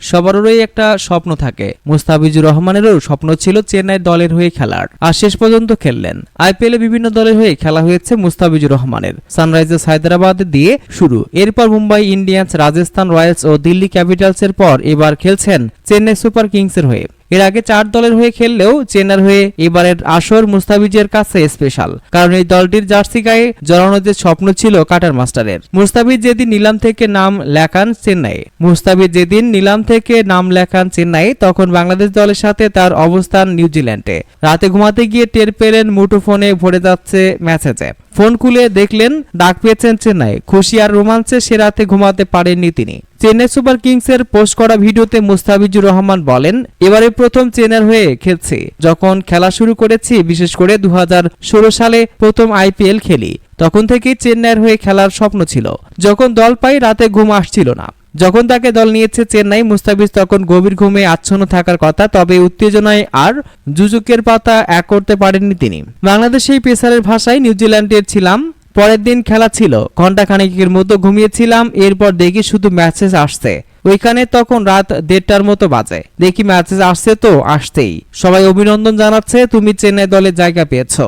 সবারই একটা স্বপ্ন থাকে। মুস্তাফিজুর রহমানেরও স্বপ্ন ছিল চেন্নাই দলের হয়ে খেলার। আর শেষ পর্যন্ত খেললেন। আইপিএলে বিভিন্ন দলের হয়ে খেলা হয়েছে মুস্তাফিজুর রহমানের। সানরাইজার্স হায়দ্রাবাদ দিয়ে শুরু। এরপর মুম্বাই ইন্ডিয়ান্স, রাজস্থান রয়্যালস ও দিল্লি ক্যাপিটালসের পর এবার খেলছেন চেন্নাই সুপার কিংসের হয়ে। এর আগে চার দলের হয়ে খেললেও চেন্নার হয়ে এবারের আসর মুস্তাফিজের কাছে স্পেশাল কারণ এই দলটির জার্সি গায়ে জড়ানো যে স্বপ্ন ছিল কাটার মাস্টারের। মুস্তাফিজ যেদিন নিলাম থেকে নাম লেখান চেন্নাই। মুস্তাফিজ যেদিন নিলাম থেকে নাম লেখান চেন্নাই, তখন বাংলাদেশ দলের সাথে তার অবস্থান নিউজিল্যান্ডে। রাতে ঘুমাতে গিয়ে টের পেলেন মুঠোফোনে ভরে যাচ্ছে ম্যাসেজে ফোন খুলে দেখলেন, ডাক পেয়েছেন চেন্নাই। খুশি আর রোমাঞ্চে সে রাতে ঘুমাতে পারেননি তিনি। চেন্নাই সুপার কিংসের পোস্ট করা ভিডিওতে মুস্তাফিজুর রহমান বলেন, এবারে প্রথম চেন্নাইয়ের হয়ে খেলছি। যখন খেলা শুরু করেছি, বিশেষ করে দু হাজার ষোলো সালে প্রথম আইপিএল খেলি, তখন থেকেই চেন্নাইয়ের হয়ে খেলার স্বপ্ন ছিল। যখন দল পাই, রাতে ঘুম আসছিল না। যখন তাকে দল নিয়েছে চেন্নাই, মুস্তাফিজ তখন গভীর ঘুমে আচ্ছন্ন থাকার কথা, তবে উত্তেজনায় আর জুজুকের পাতা এক করতে পারেননি তিনি। বাংলাদেশ পেসারের ভাষায় নিউজিল্যান্ডের ছিলাম, পরের দিন খেলা ছিল। ঘণ্টা খানেকের মতো ঘুমিয়েছিলাম, এরপর দেখি শুধু ম্যাচেস আসছে। ওইখানে তখন রাত দেড়টার মতো বাজে। দেখি ম্যাচেস আসছে তো আসতেই। সবাই অভিনন্দন জানাচ্ছে, তুমি চেন্নাই দলে জায়গা পেয়েছ।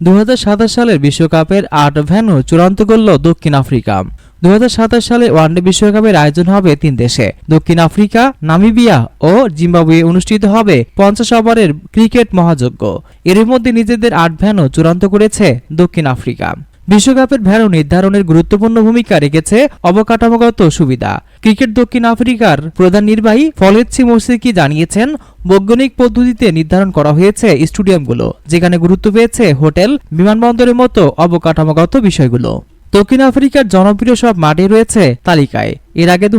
দু হাজার সাতাশ সালের বিশ্বকাপের আট ভেন্যু চূড়ান্ত করল দক্ষিণ আফ্রিকা। দুহাজার সাতাশ সালে ওয়ানডে বিশ্বকাপের আয়োজন হবে তিন দেশে। দক্ষিণ আফ্রিকা, নামিবিয়া ও জিম্বাবুয়ে অনুষ্ঠিত হবে পঞ্চাশ ওভারের ক্রিকেট মহাযজ্ঞ। এরই মধ্যে নিজেদের আট ভ্যানও চূড়ান্ত করেছে দক্ষিণ আফ্রিকা। বিশ্বকাপের ভ্যালু নির্ধারণের গুরুত্বপূর্ণ ভূমিকা রেখেছে অবকাঠামোগত সুবিধা। ক্রিকেট দক্ষিণ আফ্রিকার প্রধান নির্বাহী ফলেচ্ছি মোসিকি জানিয়েছেন, বৈজ্ঞানিক পদ্ধতিতে নির্ধারণ করা হয়েছে স্টেডিয়ামগুলো, যেখানে গুরুত্ব পেয়েছে হোটেল, বিমানবন্দরের মতো অবকাঠামোগত বিষয়গুলো। দক্ষিণ আফ্রিকার জনপ্রিয় সব মাঠে রয়েছে তালিকায়। এর আগে দু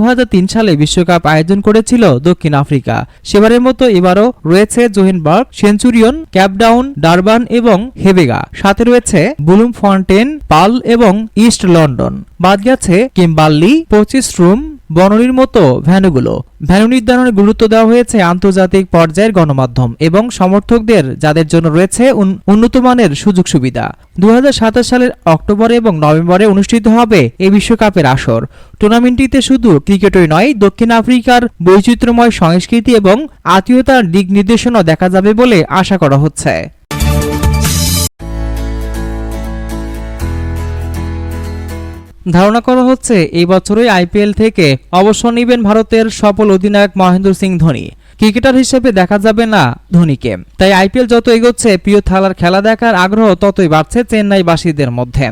সালে বিশ্বকাপ আয়োজন করেছিল দক্ষিণ আফ্রিকা। সেবারের মতো এবারও রয়েছে জোহেনবার্গ, সেঞ্চুরিয়ন, ক্যাপডাউন, ডারবান এবং হেবেগা। সাথে রয়েছে বুলুম ফন্টেন পাল এবং ইস্ট লন্ডন। বাদ গেছে কিম্বাল্লি, পঁচিশ রুম বনরির মতো ভ্যানুগুলো। ভ্যানু নির্ধারণে গুরুত্ব দেওয়া হয়েছে আন্তর্জাতিক পর্যায়ের গণমাধ্যম এবং সমর্থকদের যাদের জন্য রয়েছে উন- উন্নতমানের সুযোগ সুবিধা। দু হাজার সাতাশ সালের অক্টোবরে এবং নভেম্বরে অনুষ্ঠিত হবে এই বিশ্বকাপের আসর। টুর্নামেন্টটিতে শুধু ক্রিকেটই নয়, দক্ষিণ আফ্রিকার বৈচিত্র্যময় সংস্কৃতি এবং আত্মীয়তার দিক নির্দেশনা দেখা যাবে বলে আশা করা হচ্ছে। ধারণা করা হচ্ছে এই বছরই আইপিএল থেকে অবসর নেবেন ভারতের সফল অধিনায়ক মহেন্দ্র সিং ধোনি। ক্রিকেটার হিসেবে দেখা যাবে না ধোনিকে। তাই আইপিএল যত এগোচ্ছে, প্রিয় থালার খেলা দেখার আগ্রহ ততই বাড়ছে চেন্নাইবাসীদের মধ্যে।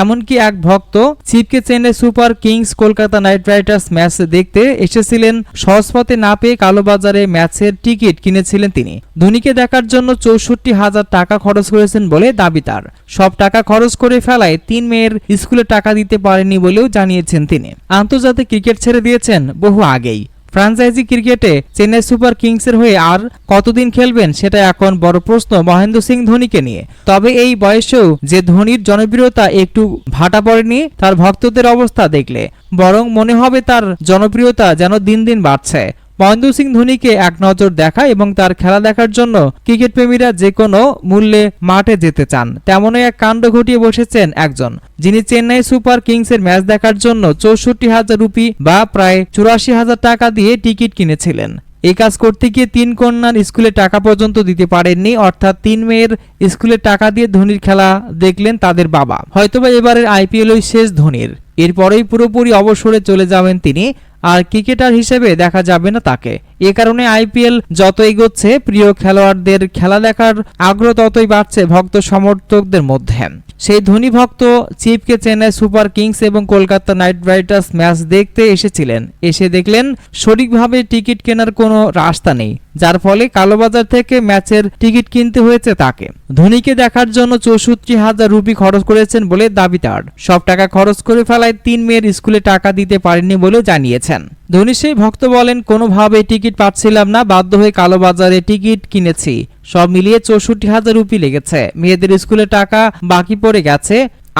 এমনকি এক ভক্ত ছিপকে Chennai Super Kings Kolkata Knight Riders match দেখতে এসেছিলেন। সহজপথে না পেয়ে কালোবাজারে ম্যাচের টিকিট কিনেছিলেন তিনি। ধোনিকে দেখার জন্য চৌষট্টি হাজার টাকা খরচ করেছেন বলে দাবি তার। সব টাকা খরচ করে ফেলায় তিন মেয়ের স্কুলে টাকা দিতে পারেনি বলেও জানিয়েছেন তিনি। আন্তর্জাতিক ক্রিকেট ছেড়ে দিয়েছেন বহু আগেই। ফ্রাঞ্চাইজি ক্রিকেটে চেন্নাই সুপার কিংসের হয়ে আর কতদিন খেলবেন সেটা এখন বড় প্রশ্ন মহেন্দ্র সিং ধোনিকে নিয়ে। তবে এই বয়সেও যে ধোনির জনপ্রিয়তা একটু ভাটা পড়েনি, তার ভক্তদের অবস্থা দেখলে। বরং মনে হবে তার জনপ্রিয়তা যেন দিন দিন বাড়ছে। মহেন্দ্র সিং ধোনিকে এক নজর দেখা এবং তার খেলা দেখার জন্য ক্রিকেট প্রেমীরা যে কোনো মূল্যে মাঠে যেতে চান। তেমনই এক কাণ্ড ঘটিয়ে বসেছেন একজন, যিনি চেন্নাই সুপার কিংসের ম্যাচ দেখার জন্য চৌষট্টি হাজার রুপি বা প্রায় চুরাশি হাজার টাকা দিয়ে টিকিট কিনেছিলেন। এই কাজ করতে গিয়ে তিন কন্যার স্কুলে টাকা পর্যন্ত দিতে পারেননি, অর্থাৎ তিন মেয়ের স্কুলে টাকা দিয়ে ধোনির খেলা দেখলেন তাদের বাবা। হয়তোবা এবারের আইপিএলই শেষ ধোনির। এরপরেই পুরোপুরি অবসরে চলে যাবেন তিনি, আর ক্রিকেটার হিসেবে দেখা যাবে না তাকে। এ কারণে আইপিএল যত এগোচ্ছে, প্রিয় খেলোয়াড়দের খেলা দেখার আগ্রহ ততই বাড়ছে ভক্ত সমর্থকদের মধ্যে। সেই ধনী ভক্ত চিপকে চেন্নাই সুপার কিংস এবং কলকাতা নাইট রাইডার্স ম্যাচ দেখতে এসেছিলেন। এসে দেখলেন, সঠিকভাবে টিকিট কেনার কোনো রাস্তা নেই, যার ফলে কালোবাজার থেকে ম্যাচের টিকিট কিনতে হয়েছে তাকে। ধোনিকে দেখার জন্য চৌষট্টি হাজার রুপি খরচ করেছেন বলে দাবি তার। সব টাকা খরচ করে ফেলায় তিন মেয়ের স্কুলে টাকা দিতে পারেননি বলেও জানিয়েছেন। ধোনি সেই ভক্ত বলেন, কোনোভাবে টিকিট পাচ্ছিলাম না, বাধ্য হয়ে কালোবাজারে টিকিট কিনেছি। সব মিলিয়ে চৌষট্টি হাজার রুপি লেগেছে। মেয়েদের স্কুলে টাকা বাকি পড়ে গেছে।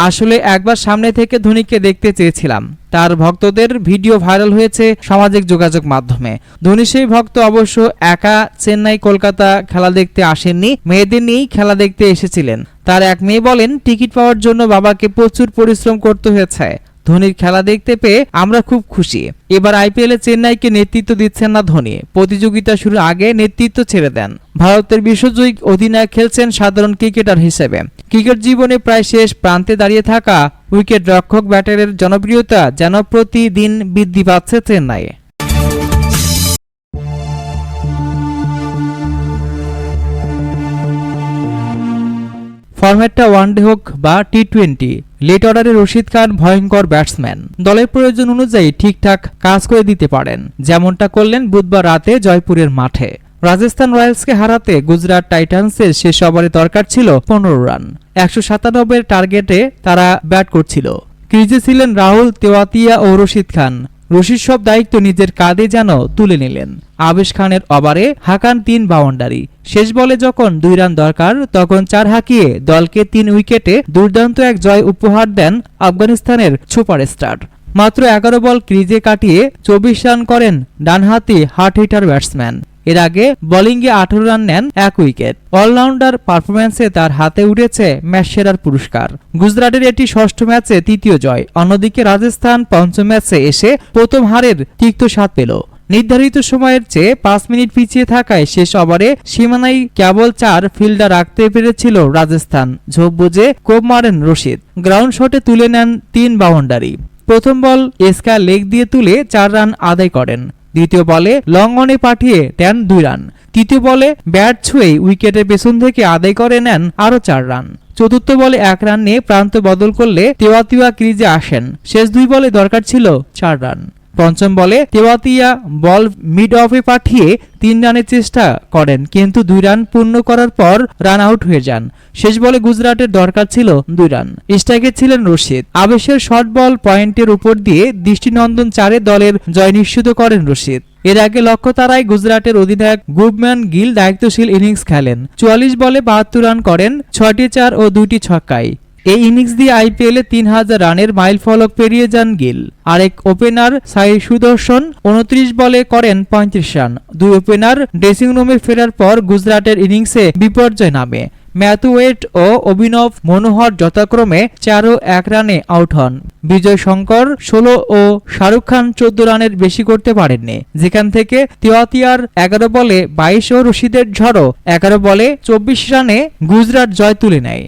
আসলে একবার সামনে থেকে ধোনিকে দেখতে চেয়েছিলাম। তার ভক্তদের ভিডিও ভাইরাল হয়েছে সামাজিক যোগাযোগ মাধ্যমে। ধোনি সেই ভক্ত অবশ্য একা চেন্নাই কলকাতা খেলা দেখতে আসেননি, মেয়েদের নিয়েই খেলা দেখতে এসেছিলেন। তার এক মেয়ে বলেন, টিকিট পাওয়ার জন্য বাবাকে প্রচুর পরিশ্রম করতে হয়েছে। ধোনির খেলা দেখতে পেয়ে আমরা খুব খুশি। এবার আইপিএলে চেন্নাইকে নেতৃত্ব দিচ্ছেন না ধোনি। প্রতিযোগিতা শুরুর আগে নেতৃত্ব ছেড়ে দেন। ভারতের বিশ্বজয়ী অধিনায়ক খেলছেন সাধারণ ক্রিকেটার হিসেবে। ক্রিকেট জীবনে প্রায় শেষ প্রান্তে দাঁড়িয়ে থাকা উইকেট রক্ষক ব্যাটারের জনপ্রিয়তা যেন প্রতিদিন বৃদ্ধি পাচ্ছে চেন্নাইয়ে। ফরম্যাটটা ওয়ানডে হোক বা টি টোয়েন্টি লেট অর্ডারে রশিদ খান ভয়ঙ্কর ব্যাটসম্যান। দলের প্রয়োজন অনুযায়ী ঠিকঠাক কাজ করে দিতে পারেন। যেমনটা করলেন বুধবার রাতে জয়পুরের মাঠে। রাজস্থান রয়্যালসকে হারাতে গুজরাট টাইটান্সের শেষ ওভারে দরকার ছিল পনেরো রান। একশো সাতানব্বই টার্গেটে তারা ব্যাট করছিল। ক্রিজে ছিলেন রাহুল তেওয়াতিয়া ও রশিদ খান। রশিদ সব দায়িত্ব নিজের কাঁধে যেন তুলে নিলেন। আবেশ খানের ওভারে হাকান তিন বাউন্ডারি। শেষ বলে যখন দুই রান দরকার, তখন চার হাঁকিয়ে দলকে তিন উইকেটে দুর্দান্ত এক জয় উপহার দেন আফগানিস্তানের সুপারস্টার মাত্র এগারো বল ক্রিজে কাটিয়ে চব্বিশ রান করেন ডানহাতি হার্ট হিটার ব্যাটসম্যান। এর আগে বোলিংয়ে আঠারো রান নেন এক উইকেট। অলরাউন্ডার পারফরম্যান্সে তার হাতে উঠেছে ম্যাচ সেরার পুরস্কার। গুজরাটের এটি ষষ্ঠ ম্যাচে তৃতীয় জয়। অন্যদিকে রাজস্থান পঞ্চম ম্যাচে এসে প্রথম হারের তিক্ত স্বাদ পেল। নির্ধারিত সময়ের চেয়ে পাঁচ মিনিট পিছিয়ে থাকায় শেষ ওভারে সীমানায় কেবল চার ফিল্ডার রাখতে পেরেছিল রাজস্থান। ঝোপ বুঝে কোপ মারেন রশিদ। গ্রাউন্ড শটে তুলে নেন তিন বাউন্ডারি। প্রথম বল এসকা লেগ দিয়ে তুলে চার রান আদায় করেন। দ্বিতীয় বলে লং অনে পাঠিয়ে দেন দুই রান। তৃতীয় বলে ব্যাট ছুঁয়েই উইকেটের পেছন থেকে আদায় করে নেন আরও চার রান। চতুর্থ বলে এক রান নিয়ে প্রান্ত বদল করলে তেওয়া তিওয়া ক্রিজে আসেন। শেষ দুই বলে দরকার ছিল চার রান। পঞ্চম বলে, তেওয়াতিয়া বল মিড অফে পাঠিয়ে তিন রানের চেষ্টা করেন, কিন্তু দুই রান পূর্ণ করার পর রান আউট হয়ে যান। শেষ বলে গুজরাটের দরকার ছিল দুই রান। স্ট্রাইকে ছিলেন রশিদ। আবেশের শর্ট বল পয়েন্টের উপর দিয়ে দৃষ্টিনন্দন চারে দলের জয় নিশ্চিত করেন রশিদ। এর আগে লক্ষ্য তারাই গুজরাটের অধিনায়ক গুবম্যান গিল দায়িত্বশীল ইনিংস খেলেন। চুয়াল্লিশ বলে বাহাত্তর রান করেন, ছয়টি চার ও দুইটি ছক্কায়। এই ইনিংস দিয়ে আইপিএলে তিন হাজার রানের মাইল ফলক পেরিয়ে যান গিল। আরেক ওপেনার সাই সুদর্শন উনত্রিশ বলে করেন পঁয়ত্রিশ রান। দুই ওপেনার ড্রেসিং রুমে ফেরার পর গুজরাটের ইনিংসে বিপর্যয় নামে। ম্যাথুয়েট ও অভিনব মনোহর যথাক্রমে চার ও এক রানে আউট হন। বিজয় শঙ্কর ষোলো ও শাহরুখ খান চোদ্দ রানের বেশি করতে পারেননি। যেখান থেকে তিওয়াতিয়ার এগারো বলে বাইশ ও রশিদের ঝড়ো এগারো বলে চব্বিশ রানে গুজরাট জয় তুলে নেয়।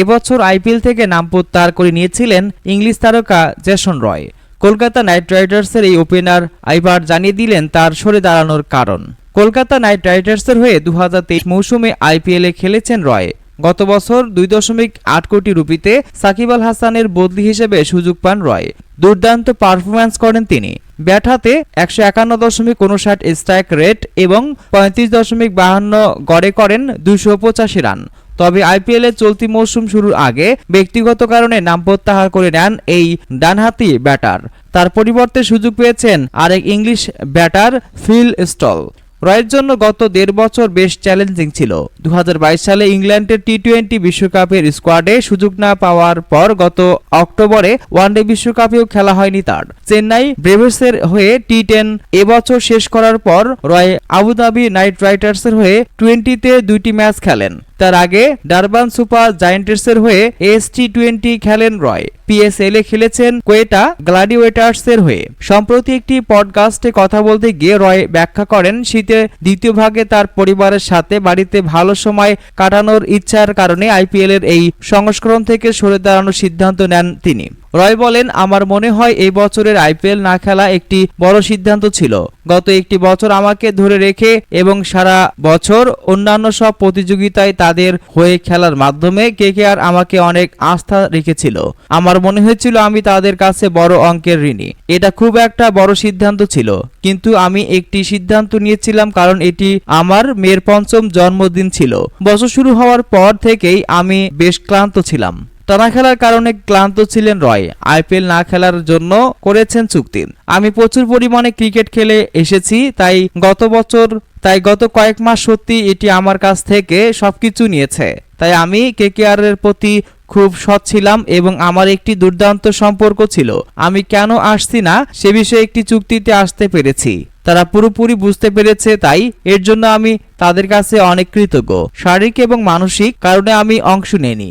এবছর আইপিএল থেকে নাম প্রত্যাহার করে নিয়েছিলেন ইংলিশ তারকা জেসন রয়। কলকাতা নাইট রাইডার্সের এই ওপেনার আইবার জানিয়ে দিলেন তার সরে দাঁড়ানোর কারণ। কলকাতা নাইট রাইডার্সের হয়ে দুহাজার তেইশ মৌসুমে আইপিএলে খেলেছেন রয়। গত বছর দুই দশমিক আট কোটি রুপিতে সাকিব আল হাসানের বদলি হিসেবে সুযোগ পান রয়। দুর্দান্ত পারফরম্যান্স করেন তিনি। ব্যাট হাতে একশো একান্ন দশমিক উনষাট স্ট্রাইক রেট এবং পঁয়ত্রিশ দশমিক বাহান্ন গড়ে করেন দুশো পঁচাশি রান। তবে আইপিএল চলতি মৌসুম শুরুর আগে ব্যক্তিগত কারণে নাম প্রত্যাহার করে নেন এই ডানহাতি ব্যাটার তার পরিবর্তে সুযোগ পেয়েছেন আরেক ইংলিশ ব্যাটার ফিল স্টল। রয়ের জন্য গত দেড় বছর বেশ চ্যালেঞ্জিং ছিল। দু হাজার বাইশ সালে ইংল্যান্ডের টি টোয়েন্টি বিশ্বকাপের স্কোয়াডে সুযোগ না পাওয়ার পর গত অক্টোবরে ওয়ানডে বিশ্বকাপেও খেলা হয়নি তার। চেন্নাই ব্রেভেসের হয়ে টি টেন এবছর শেষ করার পর রয় আবুধাবি নাইট রাইডার্সের হয়ে টোয়েন্টিতে দুইটি ম্যাচ খেলেন। তার আগে ডারবান সুপার জায়েন্টসের হয়ে এস টি টোয়েন্টি খেলেন রয়। পিএসএল এ খেলেছেন কোয়েটা গ্লাডিওয়েটার্সের হয়ে। সম্প্রতি একটি পডকাস্টে কথা বলতে গিয়ে রয় ব্যাখ্যা করেন, শীতে দ্বিতীয় ভাগে তার পরিবারের সাথে বাড়িতে ভালো সময় কাটানোর ইচ্ছার কারণে আইপিএল এর এই সংস্করণ থেকে সরে দাঁড়ানোর সিদ্ধান্ত নেন তিনি। রয় বলেন, আমার মনে হয় এই বছরের আইপিএল না খেলা একটি বড় সিদ্ধান্ত ছিল। গত একটি বছর আমাকে ধরে রেখে এবং সারা বছর অন্যান্য সব প্রতিযোগিতায় তাদের হয়ে খেলার মাধ্যমে কেকেআর আমাকে অনেক আস্থা রেখেছিল। আমার মনে হয়েছিল আমি তাদের কাছে বড় অঙ্কের ঋণী। এটা খুব একটা বড় সিদ্ধান্ত ছিল। কিন্তু আমি একটি সিদ্ধান্ত নিয়েছিলাম কারণ এটি আমার মেয়ের পঞ্চম জন্মদিন ছিল। বছর শুরু হওয়ার পর থেকেই আমি বেশ ক্লান্ত ছিলাম। টানা খেলার কারণে ক্লান্ত ছিলেন রয়। আইপিএল না খেলার জন্য করেছেন চুক্তি। আমি প্রচুর পরিমাণে ক্রিকেট খেলে এসেছি, তাই গত বছর, তাই গত কয়েক মাস সত্যি এটি আমার কাছ থেকে সবকিছু নিয়েছে। তাই আমি কেকেআর এর প্রতি খুব সৎ ছিলাম এবং আমার একটি দুর্দান্ত সম্পর্ক ছিল। আমি কেন আসছি না, সে বিষয়ে একটি চুক্তিতে আসতে পেরেছি। তারা পুরোপুরি বুঝতে পেরেছে তাই, এর জন্য আমি তাদের কাছে অনেক কৃতজ্ঞ। শারীরিক এবং মানসিক কারণে আমি অংশ নেইনি।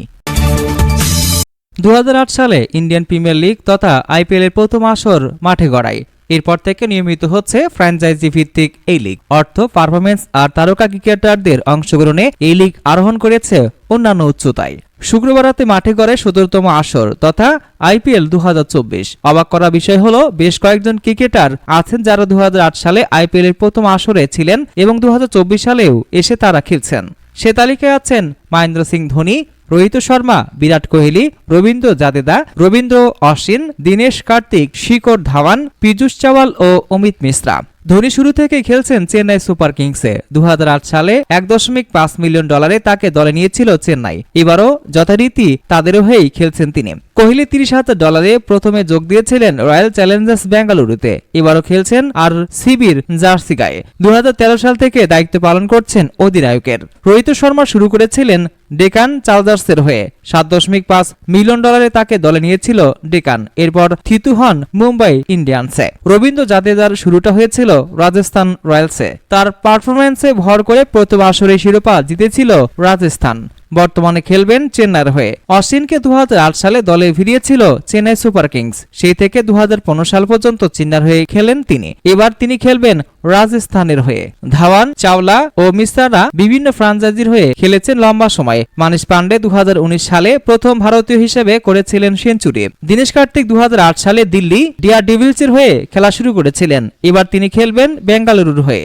দু হাজার আট সালে ইন্ডিয়ান প্রিমিয়ার লিগ তথা আইপিএল এর প্রথম আসর মাঠে গড়ায়। এরপর থেকে নিয়মিত হচ্ছে ফ্র্যাঞ্চাইজি ভিত্তিক এই লিগ। অর্থ পারফরমেন্স আর তারকা ক্রিকেটারদের অংশগ্রহণে এই লিগ আরোহণ করেছে অন্যান্য উচ্চতায়। শুক্রবার রাতে মাঠে গড়ে সতেরোতম আসর তথা আইপিএল দু হাজার চব্বিশ। অবাক করা বিষয় হল, বেশ কয়েকজন ক্রিকেটার আছেন যারা দু হাজার আট সালে আইপিএল এর প্রথম আসরে ছিলেন এবং দু হাজার চব্বিশ সালেও এসে তারা খেলছেন। সে তালিকায় আছেন মহেন্দ্র সিং ধোনি রোহিত শর্মা, বিরাট কোহলি, রবীন্দ্র জাদেদা রবীন্দ্র অশ্বিন, দীনেশ কার্তিক, শিকর ধাওয়ান, পীযূষ চাওয়াল ও অমিত মিশ্রা। ধোনি শুরু থেকে খেলছেন চেন্নাই সুপার কিংসে। দু সালে এক দশমিক পাঁচ মিলিয়ন ডলারে তাকে দলে নিয়েছিল চেন্নাই। এবারও যথারীতি তাদেরও হয়েই খেলছেন তিনি। কোহলি তিরিশ হাজার ডলারে প্রথমে যোগ দিয়েছিলেন রয়্যাল চ্যালেঞ্জার্স বেঙ্গালুরুতে এবারও খেলছেন আর সিবির জার্সি গায়ে। দু হাজার তেরো সাল থেকে দায়িত্ব পালন করছেন অধিনায়কের। রোহিত শর্মা শুরু করেছিলেন ডেকান চার্জার্সের হয়ে সাত দশমিক পাঁচ মিলিয়ন ডলারে তাকে দলে নিয়েছিল ডেকান। এরপর থিতু হন মুম্বাই ইন্ডিয়ানসে। রবীন্দ্র জাদেজার শুরুটা হয়েছিল রাজস্থান রয়্যালসে। তার পারফরমেন্সে ভর করে প্রথম আসরে শিরোপা জিতেছিল রাজস্থান। বর্তমানে খেলবেন চেন্নাইয়ের হয়ে। অশ্বিনকে দু হাজার আট সালে দলে ফিরিয়েছিল চেন্নাই সুপার কিংস। সেই থেকে দু হাজার পনেরো সাল পর্যন্ত চেন্নাইয়ের হয়ে খেলেন তিনি। এবার তিনি খেলবেন রাজস্থানের হয়ে। ধাওয়ান, চাওলা ও মিস্তারা বিভিন্ন ফ্রাঞ্চাইজির হয়ে খেলেছেন লম্বা সময়। মানিশ পান্ডে দু হাজার উনিশ সালে প্রথম ভারতীয় হিসেবে করেছিলেন সেঞ্চুরি। দীনেশ কার্তিক দু হাজার আট সালে দিল্লি ডিয়ার ডিভিলসের হয়ে খেলা শুরু করেছিলেন। এবার তিনি খেলবেন বেঙ্গালুরুর হয়ে।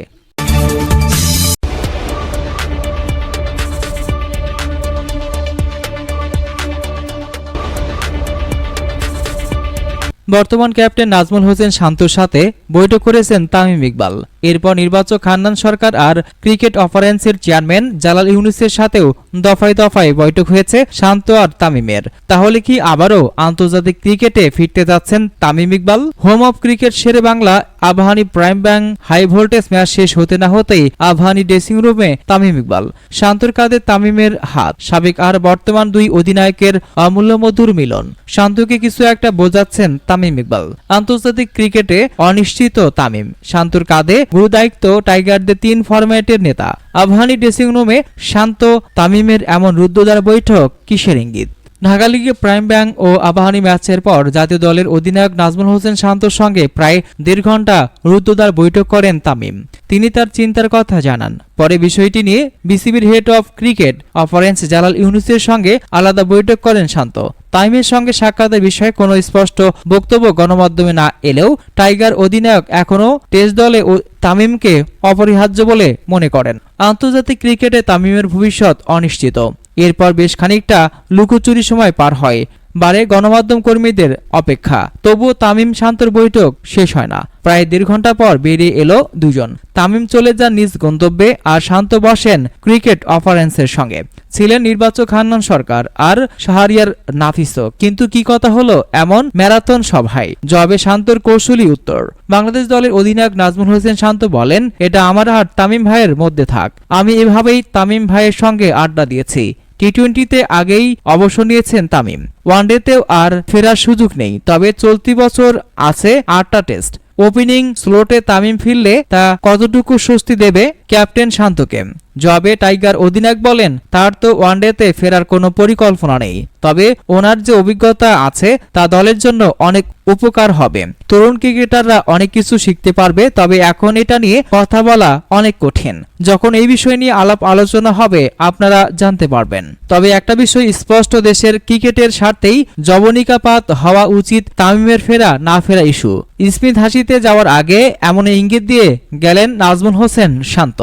বর্তমান ক্যাপ্টেন নাজমুল হোসেন শান্তুর সাথে বৈঠক করেছেন তামিম ইকবাল। এরপর নির্বাচক হান্নান সরকার আর ক্রিকেট অফারেন্সের চেয়ারম্যান জালাল ইউনুসের সাথেও দফায় দফায় বৈঠক হয়েছে শান্ত আর তামিমের। তাহলে কি আবারও আন্তর্জাতিক ক্রিকেটে ফিরতে যাচ্ছেন Tamim Iqbal? Home of cricket Sher-e Bangla, Abahani Prime Bank, high voltage match শেষ হতে না হতেই আবহানি ড্রেসিং রুমে তামিম ইকবাল। শান্তর কাঁধে তামিমের হাত। সাবেক আর বর্তমান দুই অধিনায়কের অমূল্য মধুর মিলন। শান্তকে কিছু একটা বোঝাচ্ছেন তামিম ইকবাল। আন্তর্জাতিক ক্রিকেটে অনিশ্চিত তামিম। শান্তর কাঁধে গুরু দায়িত্ব টাইগারদের তিন ফরম্যাটের নেতা। আবহানি ড্রেসিং রুমে শান্ত তামিমের এমন রুদ্ধদ্বার বৈঠক কিসের ইঙ্গিত? ঢাকা লিগে প্রাইম ব্যাংক ও আবাহনী ম্যাচের পর জাতীয় দলের অধিনায়ক নাজমুল হোসেন শান্তর সঙ্গে প্রায় দেড় ঘণ্টা রুদ্ধদ্বার বৈঠক করেন তামিম। তিনি তার চিন্তার কথা জানান। পরে বিষয়টি নিয়ে বিসিবির head of cricket operations Jalal ইউনুসের সঙ্গে আলাদা বৈঠক করেন শান্ত। তামিমের সঙ্গে সাক্ষাতের বিষয়ে কোনো স্পষ্ট বক্তব্য গণমাধ্যমে না এলেও টাইগার অধিনায়ক এখনও টেস্ট দলে তামিমকে অপরিহার্য বলে মনে করেন। আন্তর্জাতিক ক্রিকেটে তামিমের ভবিষ্যৎ অনিশ্চিত। এরপর বেশ খানিকটা লুকোচুরি সময় পার হয়। বারে গণমাধ্যম কর্মীদের অপেক্ষা। তবুও তামিম শান্তর বৈঠক শেষ হয় না। প্রায় দেড় ঘণ্টা পর বেরিয়ে এলো দুজন। তামিম চলে যান নিজ গন্তব্যে আর শান্ত বসেন ক্রিকেট অফারেন্সের সঙ্গে। ছিলেন নির্বাচক হান্নান সরকার আর শাহরিয়ার নাফিসও। কিন্তু কি কথা হলো এমন ম্যারাথন সভায়? জবে শান্তর কৌশলী উত্তর। বাংলাদেশ দলের অধিনায়ক নাজমুল হোসেন শান্ত বলেন, এটা আমার আর তামিম ভাইয়ের মধ্যে থাক। আমি এভাবেই তামিম ভাইয়ের সঙ্গে আড্ডা দিয়েছি। টি টোয়েন্টিতে আগেই অবসর নিয়েছেন তামিম। ওয়ানডেতেও আর ফেরার সুযোগ নেই, তবে চলতি বছর আছে আটটা টেস্ট। ওপেনিং স্লোটে তামিম ফিরলে তা কতটুকু স্বস্তি দেবে ক্যাপ্টেন শান্তকে? জবে টাইগার অধিনায়ক বলেন, তার তো ওয়ানডেতে ফেরার কোনো পরিকল্পনা নেই। তবে ওনার যে অভিজ্ঞতা আছে, তা দলের জন্য অনেক উপকার হবে। তরুণ ক্রিকেটাররা অনেক কিছু শিখতে পারবে, তবে এখন এটা নিয়ে কথা বলা অনেক কঠিন। যখন এই বিষয় নিয়ে আলাপ আলোচনা হবে, আপনারা জানতে পারবেন। তবে একটা বিষয় স্পষ্ট, দেশের ক্রিকেটের স্বার্থেই জবনিকাপাত হওয়া উচিত তামিমের ফেরা, না ফেরা ইস্যু। স্মিথ হাসিতে যাওয়ার আগে এমন ইঙ্গিত দিয়ে গেলেন নাজমুল হোসেন শান্ত।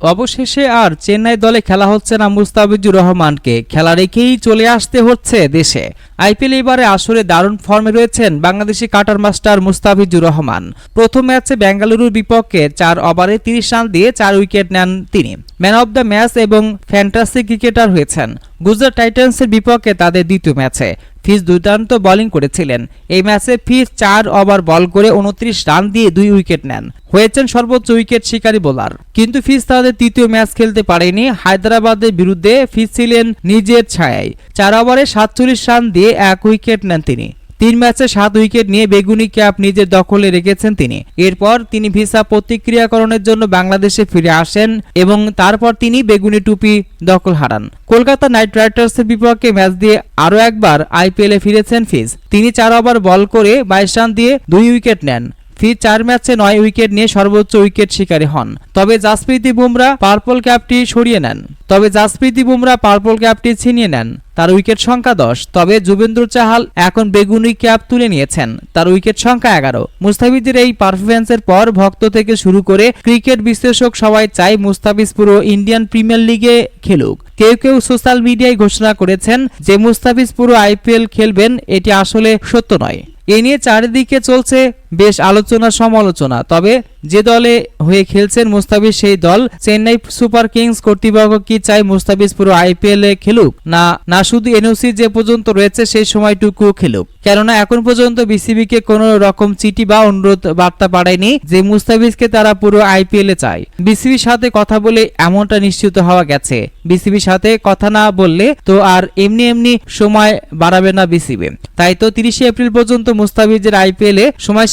অবশেষে আর চেন্নাই দলে খেলা হচ্ছে না মুস্তাফিজুর রহমানকে। খেলা রেখেই চলে আসতে হচ্ছে দেশে। আইপিএল এবারে আসরে দারুণ ফর্মে রয়েছেন বাংলাদেশি কাটার মাস্টার মুস্তাফিজুর রহমান। প্রথম ম্যাচে বেঙ্গালুরুর বিপক্ষে চার ওভারে তিরিশ রান দিয়ে চার উইকেট নেন তিনি। ম্যান অব দ্য ম্যাচ এবং ফ্যান্টাসি ক্রিকেটার হয়েছেন। গুজরাট টাইটান্সের বিপক্ষে তাদের দ্বিতীয় ম্যাচে। ফিজ দুর্দান্ত বোলিং করেছিলেন। এই ম্যাচে ফিজ চার ওভার বল করে উনত্রিশ রান দিয়ে দুই উইকেট নেন। হয়েছেন সর্বোচ্চ উইকেট শিকারী বোলার কিন্তু ফিজ তাদের তৃতীয় ম্যাচ খেলতে পারেনি। হায়দ্রাবাদের বিরুদ্ধে ফিজ ছিলেন নিজের ছায়ায়। চার ওভারে সাতচল্লিশ রান দিয়ে এক উইকেট নেন তিনি। তিন ম্যাচে সাত উইকেট নিয়ে বেগুনি ক্যাপ নিজের দখলে রেখেছেন তিনি। এরপর তিনি ভিসা প্রতিক্রিয়াকরণের জন্য বাংলাদেশে ফিরে আসেন এবং তারপর তিনি বেগুনি টুপি দখল হারান। কলকাতা নাইট রাইডার্সের বিপক্ষে ম্যাচ দিয়ে আরও একবার আইপিএলে ফিরেছেন ফিজ। তিনি চার ওভার বল করে বাইশ রান দিয়ে দুই উইকেট নেন। ফিজ চার ম্যাচে নয় উইকেট নিয়ে সর্বোচ্চ উইকেট শিকারী হন। তবে জাসপ্রীতি বুমরা পার্পল ক্যাপটি সরিয়ে নেন। তবে জাসপ্রীতি বুমরা পার্পল ক্যাপটি ছিনিয়ে নেন। তার উইকেট সংখ্যা দশ। তবে যুবেন্দ্র চাহাল এখন বেগুনি ক্যাপ তুলে নিয়েছেন। তার উইকেট সংখ্যা এগারো। মুস্তাফিজের এই পারফরমেন্সের পর ভক্ত থেকে শুরু করে ক্রিকেট বিশ্লেষক সবাই চায় মুস্তাফিজ পুরো ইন্ডিয়ান প্রিমিয়ার লিগে খেলুক। কেউ কেউ সোশ্যাল মিডিয়ায় ঘোষণা করেছেন যে মুস্তাফিজ পুরো আইপিএল খেলবেন, এটি আসলে সত্য নয়। এ নিয়ে চারিদিকে চলছে বেশ আলোচনা সমালোচনা। তবে যে দলে হয়ে খেলছেন মুস্তাফিজ, সেই দল চেন্নাই সুপার কিংস কর্তৃপক্ষ কি চায় মুস্তাফিজ পুরো আইপিএল এ খেলুক? না না, শুধু এনওসি যে পর্যন্ত রয়েছে সেই সময়টুকু খেলুক। কেননা, এখন পর্যন্ত বিসিবি কে কোনো রকম চিঠি বা অনুরোধ বার্তা পাঠায়নি যে মুস্তাফিজকে তারা পুরো আইপিএল এ চায়। বিসিবির সাথে কথা বলে এমনটা নিশ্চিত হওয়া গেছে। বিসিবির সাথে কথা না বললে তো আর এমনি এমনি সময় বাড়াবে না বিসিবি। তাই তো তিরিশে এপ্রিল পর্যন্ত মুস্তাফিজের আইপিএল এ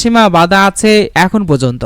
সময়সীমা বাধা আছে এখন পর্যন্ত।